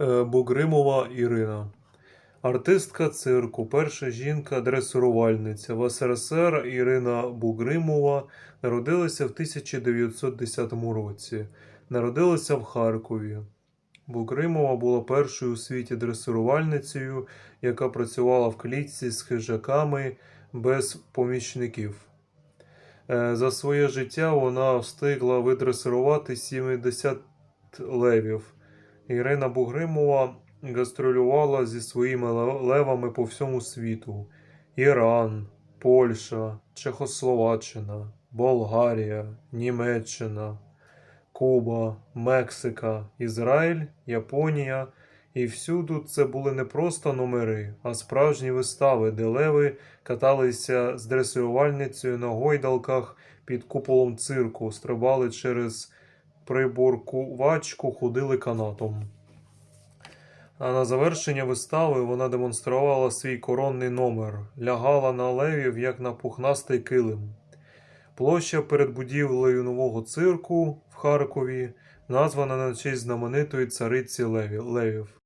Е, Бугримова Ірина. Артистка цирку, перша жінка-дресирувальниця в СРСР Ірина Бугримова народилася в 1910 році. Народилася в Харкові. Бугримова була першою у світі дресирувальницею, яка працювала в клітці з хижаками без помічників. Е, За своє життя вона встигла видресирувати 70 левів. Ірина Бугримова гастролювала зі своїми левами по всьому світу: Іран, Польща, Чехословаччина, Болгарія, Німеччина, Куба, Мексика, Ізраїль, Японія. І всюду це були не просто номери, а справжні вистави, де леви каталися з дресирувальницею на гойдалках під куполом цирку, стрибали через приборкувачку, ходили канатом. А на завершення вистави вона демонструвала свій коронний номер, лягала на левів, як на пухнастий килим. Площа перед будівлею нового цирку в Харкові названа на честь знаменитої цариці левів.